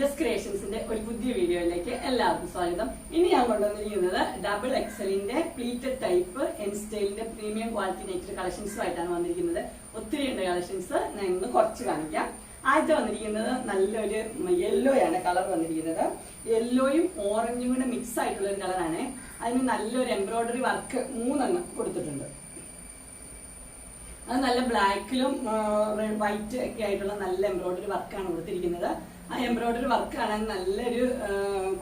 Just ക്രിയേഷൻസിന്റെ ഒരു പുതിയ വീഡിയോയിലേക്ക് എല്ലാവർക്കും സ്വാഗതം. ഇനി ഞാൻ കൊണ്ടുവന്നിരിക്കുന്നത് ഡബിൾ എക്സലിന്റെ പ്ലീറ്റഡ് ടൈപ്പ് എൻ സ്റ്റൈലിന്റെ പ്രീമിയം ക്വാളിറ്റി നേച്ചർ കളക്ഷൻസുമായിട്ടാണ് വന്നിരിക്കുന്നത്. ഒത്തിരി ഉണ്ട് കളക്ഷൻസ് ഞാൻ ഇന്ന് കുറച്ച് കാണിക്കാം. ആദ്യത്തെ വന്നിരിക്കുന്നത് നല്ലൊരു യെല്ലോ ആണ് കളർ വന്നിരിക്കുന്നത് യെല്ലോയും ഓറഞ്ചും കൂടെ മിക്സ് ആയിട്ടുള്ള ഒരു കളറാണ് അതിന് നല്ലൊരു എംബ്രോയിഡറി വർക്ക് മൂന്നെണ്ണം കൊടുത്തിട്ടുണ്ട്. അത് നല്ല ബ്ലാക്കിലും വൈറ്റ് ഒക്കെ ആയിട്ടുള്ള നല്ല എംബ്രോയിഡറി വർക്കാണ് കൊടുത്തിരിക്കുന്നത്. ആ എംബ്രോയിഡറി വർക്ക് കാണാൻ നല്ലൊരു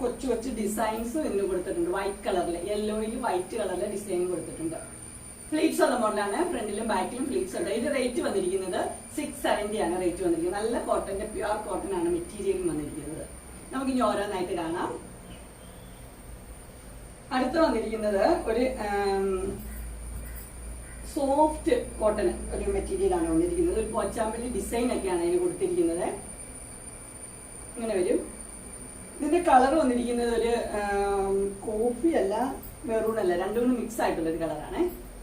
കൊച്ചു കൊച്ചു ഡിസൈൻസും ഇതിന് കൊടുത്തിട്ടുണ്ട്. വൈറ്റ് കളറിൽ യെല്ലോയിൽ വൈറ്റ് കളറിൽ ഡിസൈൻ കൊടുത്തിട്ടുണ്ട്. ഫ്ലീറ്റ്സ് ഉള്ള മോഡലാണ് ഫ്രണ്ടിലും ബാക്കിലും ഫ്ലീറ്റ്സ് ഉണ്ട്. ഇത് റേറ്റ് വന്നിരിക്കുന്നത് സിക്സ് സെവന്റി ആണ് റേറ്റ് വന്നിരിക്കുന്നത്. നല്ല കോട്ടന്റെ പ്യുവർ കോട്ടൺ ആണ് മെറ്റീരിയൽ വന്നിരിക്കുന്നത്. നമുക്ക് ഇനി ഓരോന്നായിട്ട് കാണാം. അടുത്ത് വന്നിരിക്കുന്നത് ഒരു സോഫ്റ്റ് കോട്ടൺ ഒരു മെറ്റീരിയൽ ആണ് വന്നിരിക്കുന്നത്. ഒരു പോച്ചാമ്പലി ഡിസൈൻ ഒക്കെയാണ് അതിന് കൊടുത്തിരിക്കുന്നത്. ഇങ്ങനെ വരും. ഇതിന്റെ കളർ വന്നിരിക്കുന്നത് ഒരു കോഫി അല്ല മെറൂൺ അല്ല. രണ്ടും മിക്സ് ആയിട്ടുള്ള ഒരു കളറാണ്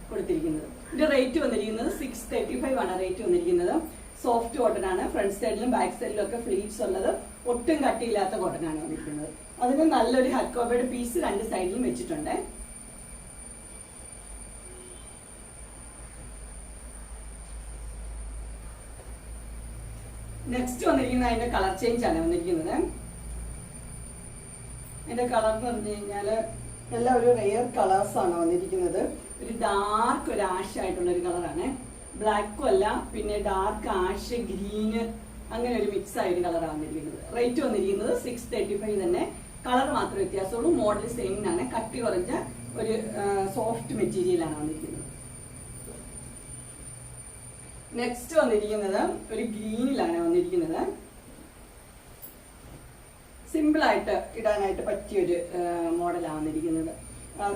കൊടുത്തിരിക്കുന്നത്. ഇതിന്റെ റേറ്റ് വന്നിരിക്കുന്നത് സിക്സ് തേർട്ടി ഫൈവ് ആണ് റേറ്റ് വന്നിരിക്കുന്നത്. സോഫ്റ്റ് കോട്ടൺ ആണ്. ഫ്രണ്ട് സൈഡിലും ബാക്ക് സൈഡിലും ഒക്കെ ഫ്ലീറ്റ്സ് ഉള്ളത്. ഒട്ടും കട്ടിയില്ലാത്ത കോട്ടൺ ആണ് വന്നിരിക്കുന്നത്. അതിന് നല്ലൊരു ഹക്കോബയുടെ പീസ് രണ്ട് സൈഡിലും വെച്ചിട്ടുണ്ട്. നെക്സ്റ്റ് വന്നിരിക്കുന്നത് അതിന്റെ കളർ ചേഞ്ച് ആണ് വന്നിരിക്കുന്നത്. അതിന്റെ കളർ എന്ന് പറഞ്ഞു കഴിഞ്ഞാൽ എല്ലാം ഒരു റെയർ ആണ് വന്നിരിക്കുന്നത്. ഒരു ഡാർക്ക് ഒരു ആഷ് ആയിട്ടുള്ള ഒരു കളറാണ് ബ്ലാക്കും അല്ല പിന്നെ ഡാർക്ക് ആഷ് ഗ്രീന് അങ്ങനെ ഒരു മിക്സ് ആയ ഒരു കളറാണ് വന്നിരിക്കുന്നത്. റേറ്റ് വന്നിരിക്കുന്നത് സിക്സ് തേർട്ടി ഫൈവ് തന്നെ. കളർ മാത്രമേ വ്യത്യാസമുള്ളൂ. മോഡൽ സെയിം ആണ്. കട്ടി കുറഞ്ഞ ഒരു സോഫ്റ്റ് മെറ്റീരിയലാണ് വന്നിരിക്കുന്നത്. നെക്സ്റ്റ് വന്നിരിക്കുന്നത് ഒരു ഗ്രീനിലാണ് വന്നിരിക്കുന്നത്. സിമ്പിൾ ആയിട്ട് ഇടാനായിട്ട് പറ്റിയ ഒരു മോഡലാണ് വന്നിരിക്കുന്നത്.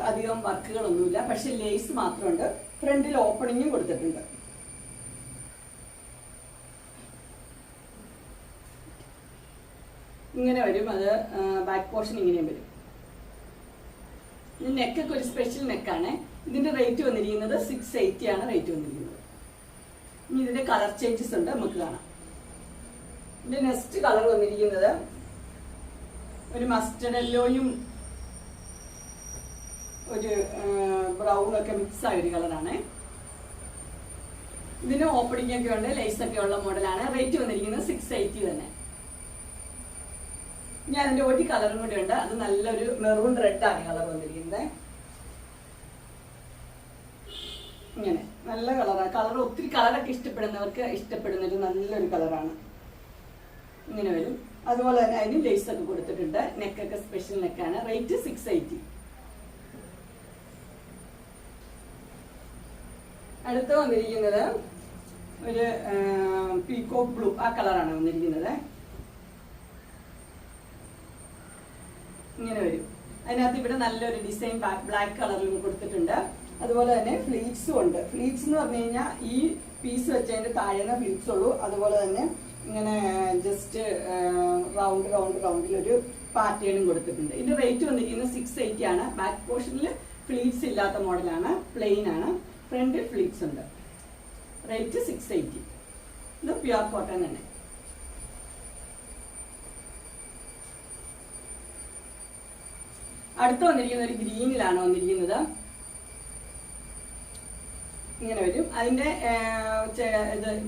അധികം വർക്കുകളൊന്നുമില്ല. പക്ഷെ ലേസ് മാത്രമുണ്ട്. ഫ്രണ്ടിൽ ഓപ്പണിങ്ങും കൊടുത്തിട്ടുണ്ട്. ഇങ്ങനെ വരും. അത് ബാക്ക് പോർഷൻ ഇങ്ങനെയും വരും. നെക്കൊക്കെ ഒരു സ്പെഷ്യൽ നെക്കാണ് ഇതിന്റെ റേറ്റ് വന്നിരിക്കുന്നത് സിക്സ് എയ്റ്റി ആണ് റേറ്റ് വന്നിരിക്കുന്നത്. ഇനി ഇതിന്റെ കളർ ചേഞ്ചസ് ഉണ്ട് നമുക്ക് കാണാം. ഇതിന്റെ നെക്സ്റ്റ് കളർ വന്നിരിക്കുന്നത് ഒരു മസ്റ്റർഡ് യെല്ലോയും ഒരു ബ്രൗൺ ഒക്കെ മിക്സ് ആയ ഒരു കളറാണ് ഇതിന് ഓപ്പണിംഗ് ഒക്കെ ഉണ്ട് ലൈസ് ഒക്കെ ഉള്ള മോഡലാണ് റേറ്റ് വന്നിരിക്കുന്നത് സിക്സ് എയ്റ്റി തന്നെ. ഞാൻ അതിന്റെ ഒരു കളറും കൂടി ഉണ്ട്. അത് നല്ലൊരു മെറൂൺ റെഡ് ആണ് കളർ വന്നിരിക്കുന്നത്. ഇങ്ങനെ. നല്ല കളറാണ് കളർ ഒത്തിരി കളറൊക്കെ ഇഷ്ടപ്പെടുന്നവർക്ക് ഇഷ്ടപ്പെടുന്ന ഒരു നല്ലൊരു കളറാണ്. ഇങ്ങനെ വരും. അതുപോലെ തന്നെ അതിന് ഒക്കെ കൊടുത്തിട്ടുണ്ട്. നെക്കൊക്കെ സ്പെഷ്യൽ നെക്കാണ്. റേറ്റ് സിക്സ് എയ്റ്റി അടുത്ത് വന്നിരിക്കുന്നത് ഒരു പീക്കോ ബ്ലൂ ആ കളറാണ് വന്നിരിക്കുന്നത്. ഇങ്ങനെ വരും. അതിനകത്ത് ഇവിടെ നല്ലൊരു ഡിസൈൻ ബ്ലാക്ക് കളറിലും കൊടുത്തിട്ടുണ്ട്. അതുപോലെ തന്നെ ഫ്ലീറ്റ്സും ഉണ്ട്. ഫ്ലീറ്റ്സ് എന്ന് പറഞ്ഞു കഴിഞ്ഞാൽ ഈ പീസ് വെച്ചതിന്റെ താഴെ ഫ്ലീറ്റ്സ് ഉള്ളൂ. അതുപോലെ തന്നെ ഇങ്ങനെ ജസ്റ്റ് റൗണ്ട് റൗണ്ട് റൗണ്ടിൽ ഒരു പാറ്റേണും കൊടുത്തിട്ടുണ്ട്. ഇതിന്റെ റേറ്റ് വന്നിരിക്കുന്നത് സിക്സ് എയ്റ്റി ആണ്. ബാക്ക് പോർഷനിൽ ഫ്ലീറ്റ്സ് ഇല്ലാത്ത മോഡലാണ് പ്ലെയിൻ ആണ്. ഫ്രണ്ടിൽ ഫ്ലീറ്റ്സ് ഉണ്ട്. റേറ്റ് സിക്സ് എയ്റ്റി ഇത് പ്യുവർ കോട്ടൺ തന്നെ. അടുത്ത് വന്നിരിക്കുന്ന ഒരു ഗ്രീനിലാണ് വന്നിരിക്കുന്നത്. ഇങ്ങനെ വരും. അതിന്റെ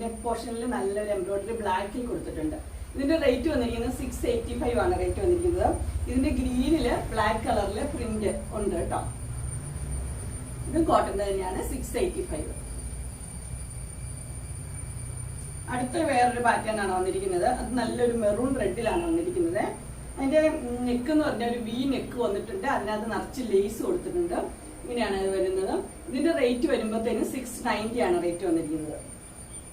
നെക്ക് പോർഷനിൽ നല്ലൊരു എംബ്രോയിഡറി ബ്ലാക്കിൽ കൊടുത്തിട്ടുണ്ട്. ഇതിന്റെ റേറ്റ് വന്നിരിക്കുന്നത് സിക്സ് എയ്റ്റി ഫൈവ് ആണ് റേറ്റ് വന്നിരിക്കുന്നത്. ഇതിന്റെ ഗ്രീനിൽ ബ്ലാക്ക് കളറിൽ പ്രിന്റ് ഉണ്ട് കേട്ടോ ഇത് കോട്ടൺ തന്നെയാണ് സിക്സ് എയ്റ്റി ഫൈവ് അടുത്ത വേറൊരു പാറ്റേൺ ആണ് വന്നിരിക്കുന്നത്. അത് നല്ലൊരു മെറൂൺ റെഡിലാണ് വന്നിരിക്കുന്നത്. അതിന്റെ നെക്ക് എന്ന് പറഞ്ഞാൽ ഒരു വി നെക്ക് വന്നിട്ടുണ്ട്. അതിനകത്ത് നിറച്ച് ലേസ് കൊടുത്തിട്ടുണ്ട്. ഇങ്ങനെയാണ് ഇത് വരുന്നത്. ഇതിന്റെ റേറ്റ് വരുമ്പോഴത്തേനും സിക്സ് നയന്റി ആണ് റേറ്റ് വന്നിരിക്കുന്നത്.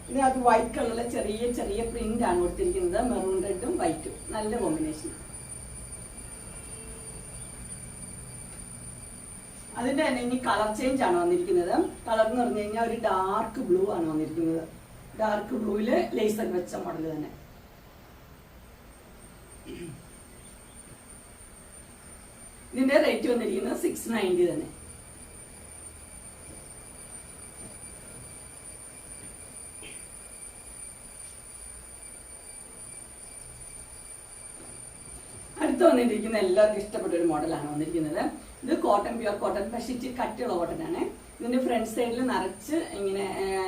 ഇതിനകത്ത് വൈറ്റ് കളറിലെ ചെറിയ ചെറിയ പ്രിന്റ് ആണ് കൊടുത്തിരിക്കുന്നത്. മെറൂൺ റെഡും വൈറ്റും നല്ല കോമ്പിനേഷൻ അതിന്റെ തന്നെ ഇനി കളർ ചേഞ്ച് ആണ് വന്നിരിക്കുന്നത്. കളർ എന്ന് പറഞ്ഞു കഴിഞ്ഞാൽ ഒരു ഡാർക്ക് ബ്ലൂ ആണ് വന്നിരിക്കുന്നത്. ഡാർക്ക് ബ്ലൂവിൽ ലേസർ വെച്ച മോഡൽ തന്നെ. ഇതിന്റെ റേറ്റ് വന്നിരിക്കുന്നത് സിക്സ് നയന്റി തന്നെ. അടുത്ത് വന്നിരിക്കുന്ന എല്ലാവർക്കും ഇഷ്ടപ്പെട്ട ഒരു മോഡലാണ് വന്നിരിക്കുന്നത്. ഇത് കോട്ടൺ പ്യുവർ കോട്ടൺ പക്ഷേ ഇച്ചിരി കട്ടിയുള്ള കോട്ടൺ ആണ്. ഇതിന്റെ ഫ്രണ്ട് സൈഡിൽ നിറച്ച് ഇങ്ങനെ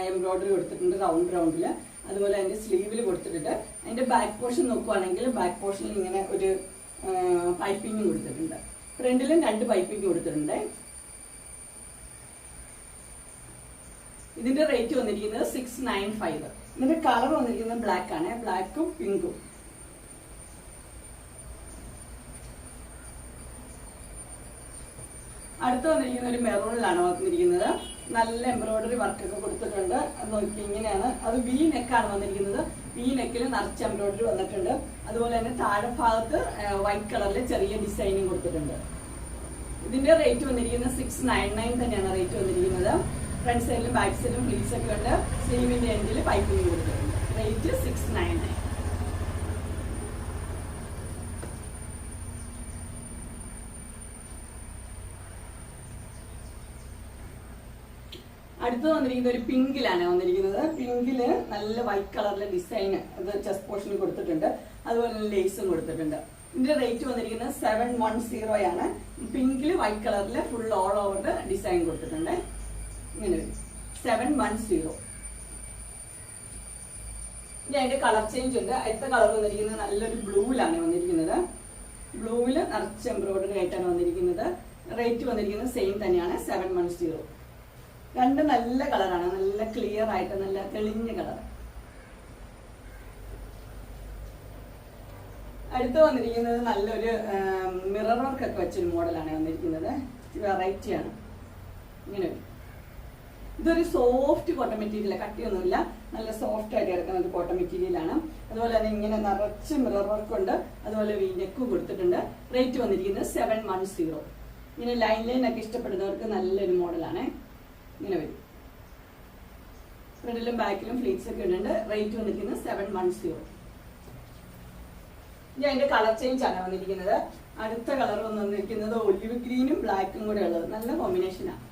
എംബ്രോയിഡറി കൊടുത്തിട്ടുണ്ട് റൗണ്ട് റൗണ്ടിൽ അതുപോലെ അതിന്റെ സ്ലീവിൽ കൊടുത്തിട്ടുണ്ട്. അതിന്റെ ബാക്ക് പോർഷൻ നോക്കുവാണെങ്കിൽ ബാക്ക് പോർഷനിൽ ഇങ്ങനെ ഒരു പൈപ്പിംഗ് കൊടുത്തിട്ടുണ്ട്. ഫ്രണ്ടിലും രണ്ട് പൈപ്പിംഗ് കൊടുത്തിട്ടുണ്ട്. ഇതിന്റെ റേറ്റ് വന്നിരിക്കുന്നത് സിക്സ് നയൻ ഫൈവ് ഇതിന്റെ കളർ വന്നിരിക്കുന്നത് ബ്ലാക്ക് ആണ്. ബ്ലാക്കും പിങ്കും അടുത്ത് വന്നിരിക്കുന്ന ഒരു മെറൂണിലാണ് വന്നിരിക്കുന്നത്. നല്ല എംബ്രോയിഡറി വർക്കൊക്കെ കൊടുത്തിട്ടുണ്ട്. നോക്കി ഇങ്ങനെയാണ്. അത് വി നെക്കാണ് വന്നിരിക്കുന്നത്. വി നെക്കിൽ നിറച്ച് എംബ്രോയിഡറി വന്നിട്ടുണ്ട്. അതുപോലെ തന്നെ താഴെ ഭാഗത്ത് വൈറ്റ് കളറിൽ ചെറിയ ഡിസൈനും കൊടുത്തിട്ടുണ്ട്. ഇതിന്റെ റേറ്റ് വന്നിരിക്കുന്നത് സിക്സ് നയൻ നയൻ തന്നെയാണ് റേറ്റ് വന്നിരിക്കുന്നത്. ഫ്രണ്ട് സൈഡിലും ബാക്ക് സൈഡിലും ഫ്ലീസ് ഒക്കെ ഉണ്ട്. സ്ലീവിന്റെ എൻഡിൽ പൈപ്പിംഗ് കൊടുത്തിട്ടുണ്ട്. റേറ്റ് സിക്സ് നയൻ നയൻ അടുത്ത് വന്നിരിക്കുന്നത് ഒരു പിങ്കിലാണ് വന്നിരിക്കുന്നത്. പിങ്കിൽ നല്ല വൈറ്റ് കളറിലെ ഡിസൈൻ അത് ചെസ്റ്റ് പോർഷനിൽ കൊടുത്തിട്ടുണ്ട്. അതുപോലെ ലേസും കൊടുത്തിട്ടുണ്ട്. ഇതിന്റെ റേറ്റ് വന്നിരിക്കുന്നത് സെവൻ വൺ സീറോ ആണ്. പിങ്കിൽ വൈറ്റ് കളറിൽ ഫുൾ ഓൾ ഓവർ ഡിസൈൻ കൊടുത്തിട്ടുണ്ട്. ഇങ്ങനെ സെവൻ വൺ സീറോ ഇനി അതിന്റെ കളർ ചേഞ്ച് ഉണ്ട്. അടുത്ത കളർ വന്നിരിക്കുന്നത് നല്ലൊരു ബ്ലൂവിലാണ് വന്നിരിക്കുന്നത്. ബ്ലൂവിൽ നിറച്ച് എംബ്രോയിഡറി ആയിട്ടാണ് വന്നിരിക്കുന്നത്. റേറ്റ് വന്നിരിക്കുന്നത് സെയിം തന്നെയാണ്. സെവൻ വൺ സീറോ രണ്ട് നല്ല കളറാണ്. നല്ല ക്ലിയർ ആയിട്ട് നല്ല തെളിഞ്ഞ കളർ. അടുത്ത് വന്നിരിക്കുന്നത് നല്ലൊരു മിറർ വർക്ക് ഒക്കെ വെച്ചൊരു മോഡലാണ് വന്നിരിക്കുന്നത്. വെറൈറ്റിയാണ് ഇങ്ങനെ. ഇതൊരു സോഫ്റ്റ് കോട്ടൺ മെറ്റീരിയൽ കട്ടിയൊന്നുമില്ല. നല്ല സോഫ്റ്റ് ആയിട്ട് കിടക്കുന്ന ഒരു കോട്ടൺ മെറ്റീരിയലാണ് അതുപോലെ തന്നെ ഇങ്ങനെ നിറച്ച് മിറർ വർക്ക് ഉണ്ട്. അതുപോലെ വീനെക്കും കൊടുത്തിട്ടുണ്ട്. റേറ്റ് വന്നിരിക്കുന്നത് സെവൻ വൺ സീറോ ഇങ്ങനെ ലൈൻ ലൈൻ ഒക്കെ ഇഷ്ടപ്പെടുന്നവർക്ക് നല്ലൊരു മോഡലാണ് ഇങ്ങനെ വരും. ഫ്രണ്ടിലും ബാക്കിലും ഫ്ലീറ്റ്സ് ഒക്കെ ഉണ്ട് റേറ്റ് വന്നിരിക്കുന്നത് സെവൻ വൺ സീറോ ഇനി അതിന്റെ കളർ ചേഞ്ച് ആണ് വന്നിരിക്കുന്നത്. അടുത്ത കളർ വന്നിരിക്കുന്നത് ഒലിവ് ഗ്രീനും ബ്ലാക്കും കൂടെ ഉള്ളത്. നല്ല കോമ്പിനേഷനാണ്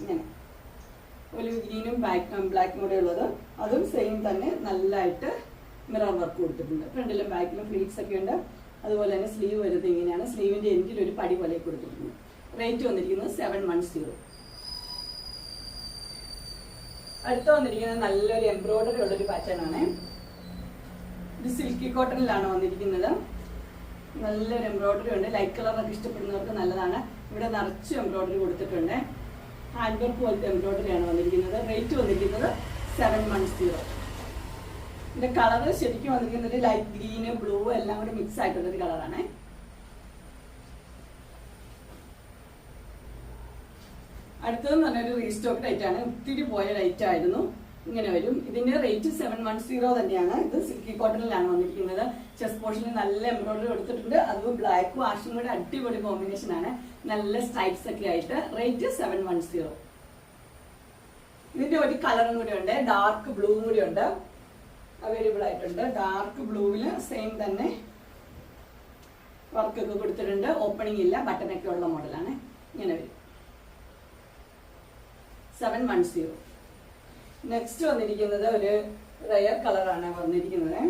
ഇങ്ങനെ. ഒലിവ് ഗ്രീനും ബ്ലാക്കും ബ്ലാക്കും കൂടെ ഉള്ളത്. അതും സെയിം തന്നെ നല്ലതായിട്ട് മിറർ വർക്ക് കൊടുത്തിട്ടുണ്ട്. ഫ്രണ്ടിലും ബാക്കിലും ഫ്ലീറ്റ്സ് ഒക്കെ ഉണ്ട്. അതുപോലെ തന്നെ സ്ലീവ് വരുന്നത് ഇങ്ങനെയാണ്. സ്ലീവിന്റെ എൻഡിൽ ഒരു പടി പോലെ കൊടുത്തിട്ടുണ്ട്. റേറ്റ് വന്നിരിക്കുന്നത് സെവൻ വൺ സീറോ അടുത്ത വന്നിരിക്കുന്നത് നല്ലൊരു എംബ്രോയിഡറി ഉള്ളൊരു പാറ്റേൺ ആണ്. ഇത് സിൽക്കി കോട്ടണിലാണ് വന്നിരിക്കുന്നത്. നല്ലൊരു എംബ്രോയിഡറി ഉണ്ട്. ലൈറ്റ് കളറൊക്കെ ഇഷ്ടപ്പെടുന്നവർക്ക് നല്ലതാണ്. ഇവിടെ നിറച്ച് എംബ്രോയിഡറി കൊടുത്തിട്ടുണ്ട്. ഹാൻഡ് വർക്ക് പോലത്തെ എംബ്രോയിഡറി ആണ് വന്നിരിക്കുന്നത്. റേറ്റ് വന്നിരിക്കുന്നത് സെവൻ വൺ സീറോ ഇതിന്റെ കളർ ശരിക്കും വന്നിരിക്കുന്നത് ലൈറ്റ് ഗ്രീന് ബ്ലൂ എല്ലാം കൂടി മിക്സ് ആയിട്ടുള്ളൊരു കളറാണ് അടുത്തതെന്ന് പറഞ്ഞാൽ ഒരു റീസ്റ്റോക്ക് റേറ്റ് ആണ്. ഒത്തിരി പോയ റേറ്റ് ആയിരുന്നു. ഇങ്ങനെ വരും. ഇതിന്റെ റേറ്റ് സെവൻ വൺ സീറോ തന്നെയാണ്. ഇത് സിൽക്കി കോട്ടണിലാണ് വന്നിരിക്കുന്നത്. ചെസ്റ്റ് പോർഷനിൽ നല്ല എംബ്രോയിഡറി കൊടുത്തിട്ടുണ്ട്. അതും ബ്ലാക്ക് ആഷും കൂടെ അടിപൊളി കോമ്പിനേഷൻ ആണ്. നല്ല സ്ട്രൈപ്സ് ഒക്കെ ആയിട്ട് റേറ്റ് സെവൻ വൺ സീറോ ഇതിന്റെ ഒരു കളറും കൂടി ഉണ്ട് ഡാർക്ക് ബ്ലൂ കൂടി ഉണ്ട് അവൈലബിൾ ആയിട്ടുണ്ട്. ഡാർക്ക് ബ്ലൂവിൽ സെയിം തന്നെ വർക്കൊക്കെ കൊടുത്തിട്ടുണ്ട്. ഓപ്പണിംഗ് ഇല്ല. ബട്ടനൊക്കെ ഉള്ള മോഡലാണ് ഇങ്ങനെ വരും. സെവൻ വൺ സീറോ നെക്സ്റ്റ് വന്നിരിക്കുന്നത് ഒരു റയർ കളറാണ് വന്നിരിക്കുന്നത്.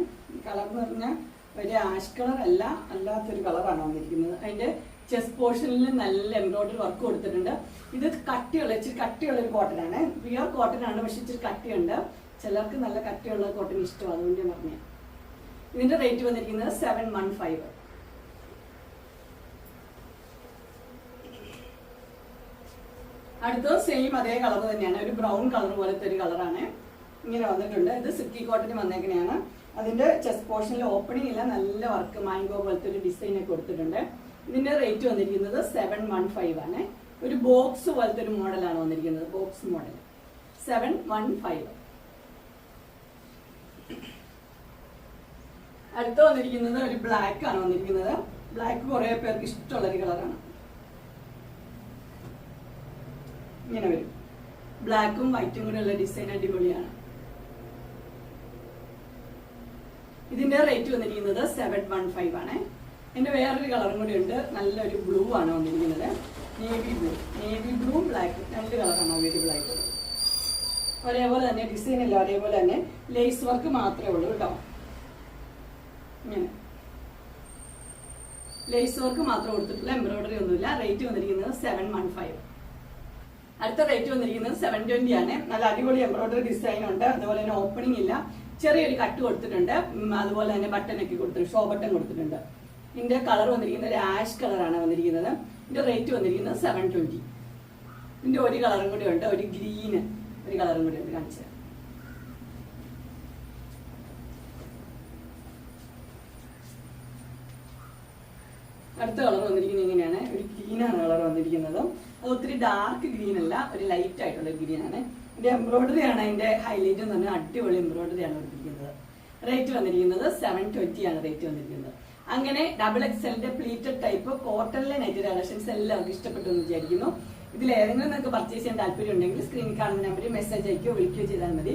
കളർ എന്ന് പറഞ്ഞാൽ ഒരു ആഷ് കളർ അല്ല അല്ലാത്തൊരു കളറാണ് വന്നിരിക്കുന്നത്. അതിന്റെ ചെസ്റ്റ് പോർഷനിൽ നല്ല എംബ്രോയിഡറി വർക്ക് കൊടുത്തിട്ടുണ്ട്. ഇത് കട്ടിയുള്ള ഇച്ചിരി കട്ടിയുള്ള ഒരു പ്യുവർ കോട്ടൺ ആണ് പക്ഷെ ഇച്ചിരി കട്ടിയുണ്ട്. ചിലർക്ക് നല്ല കട്ടിയുള്ള കോട്ടൺ ഇഷ്ടമാണ് അതുകൊണ്ട് ഞാൻ പറഞ്ഞു. ഇതിന്റെ റേറ്റ് വന്നിരിക്കുന്നത് സെവൻ വൺ ഫൈവ് അടുത്തത് സെയിം അതേ കളർ തന്നെയാണ്. ഒരു ബ്രൗൺ കളർ പോലത്തെ ഒരു കളറാണ് ഇങ്ങനെ വന്നിട്ടുണ്ട്. ഇത് സിക്കി കോട്ടന് വന്നേക്കണെയാണ്. അതിന്റെ ചെസ്റ്റ് പോർഷനിൽ ഓപ്പണിംഗ് ഇല്ല നല്ല വർക്ക് മാംഗോ പോലത്തെ ഒരു ഡിസൈൻ ഒക്കെ കൊടുത്തിട്ടുണ്ട്. ഇതിന്റെ റേറ്റ് വന്നിരിക്കുന്നത് സെവൻ വൺ ഫൈവ് ആണ്. ഒരു ബോക്സ് പോലത്തെ ഒരു മോഡലാണ് വന്നിരിക്കുന്നത്. Box model seven one five അടുത്ത് വന്നിരിക്കുന്നത് ഒരു ബ്ലാക്ക് ആണ് വന്നിരിക്കുന്നത്. ബ്ലാക്ക് കുറെ പേർക്ക് ഇഷ്ടമുള്ള ഒരു കളറാണ് ഇങ്ങനെ വരും. ബ്ലാക്കും വൈറ്റും കൂടെ ഉള്ള ഡിസൈൻ അടിപൊളിയാണ്. ഇതിന്റെ റേറ്റ് വന്നിരിക്കുന്നത് സെവൻ വൺ ഫൈവ് ആണ്. എന്റെ വേറൊരു കളറും കൂടി ഉണ്ട്. നല്ലൊരു ബ്ലൂ ആണ് വന്നിരിക്കുന്നത്. Navy blue navy blue black രണ്ട് കളറാണ് അവൈലബിൾ ആയിട്ടുള്ളത്. ഒരേപോലെ തന്നെ ഡിസൈൻ ഇല്ല. ഒരേപോലെ തന്നെ ലേസ് വർക്ക് മാത്രമേ ഉള്ളൂ കേട്ടോ. ഇങ്ങനെ. ലേസ് വർക്ക് മാത്രം കൊടുത്തിട്ടുള്ള എംബ്രോയിഡറി ഒന്നുമില്ല. റേറ്റ് വന്നിരിക്കുന്നത് സെവൻ വൺ ഫൈവ് അടുത്ത റേറ്റ് വന്നിരിക്കുന്നത് സെവൻ ട്വന്റി ആണ്. നല്ല അടിപൊളി എംബ്രോയിഡറി ഡിസൈൻ ഉണ്ട്. അതുപോലെ തന്നെ ഓപ്പണിംഗ് ഇല്ല. ചെറിയൊരു കട്ട് കൊടുത്തിട്ടുണ്ട്. അതുപോലെ തന്നെ ബട്ടൺ ഒക്കെ കൊടുത്തിട്ടുണ്ട്. ഷോ ബട്ടൺ കൊടുത്തിട്ടുണ്ട്. ഇതിന്റെ കളർ വന്നിരിക്കുന്നത് ഒരു ആഷ് കളറാണ് വന്നിരിക്കുന്നത്. ഇതിന്റെ റേറ്റ് വന്നിരിക്കുന്നത് സെവൻ ട്വന്റി ഇതിന്റെ ഒരു കളറും കൂടി ഉണ്ട്. ഒരു ഗ്രീന് ഒരു കളറും കൂടി ഉണ്ട്. കാണിച്ചത് അടുത്ത കളർ വന്നിരിക്കുന്നത് ഇങ്ങനെയാണ്. ഒരു ഗ്രീനാണ് കളർ വന്നിരിക്കുന്നത്. ഒത്തിരി ഡാർക്ക് ഗ്രീൻ അല്ല ഒരു ലൈറ്റ് ആയിട്ടുള്ള ഗ്രീൻ ആണ്. ഇതിന്റെ എംബ്രോയിഡറി ആണ് അതിന്റെ ഹൈലൈറ്റ് എന്ന് പറഞ്ഞാൽ അടിപൊളി എംബ്രോയിഡറി ആണ് കൊടുത്തിരിക്കുന്നത് റേറ്റ് വന്നിരിക്കുന്നത് സെവൻ ട്വന്റി ആണ് റേറ്റ് വന്നിരിക്കുന്നത്. അങ്ങനെ ഡബിൾ എക്സലിന്റെ പ്ലീറ്റഡ് ടൈപ്പ് കോട്ടണിലെ നെറ്റ് കളക്ഷൻസ് എല്ലാവർക്കും ഇഷ്ടപ്പെട്ടു എന്ന് വിചാരിക്കുന്നു. ഇതിൽ ഏതെങ്കിലും നിങ്ങൾക്ക് പർച്ചേസ് ചെയ്യാൻ താല്പര്യം ഉണ്ടെങ്കിൽ സ്ക്രീനിൽ കാണുന്ന നമ്പറിൽ മെസ്സേജ് അയക്കുകയോ വിളിക്കുകയോ ചെയ്താൽ മതി.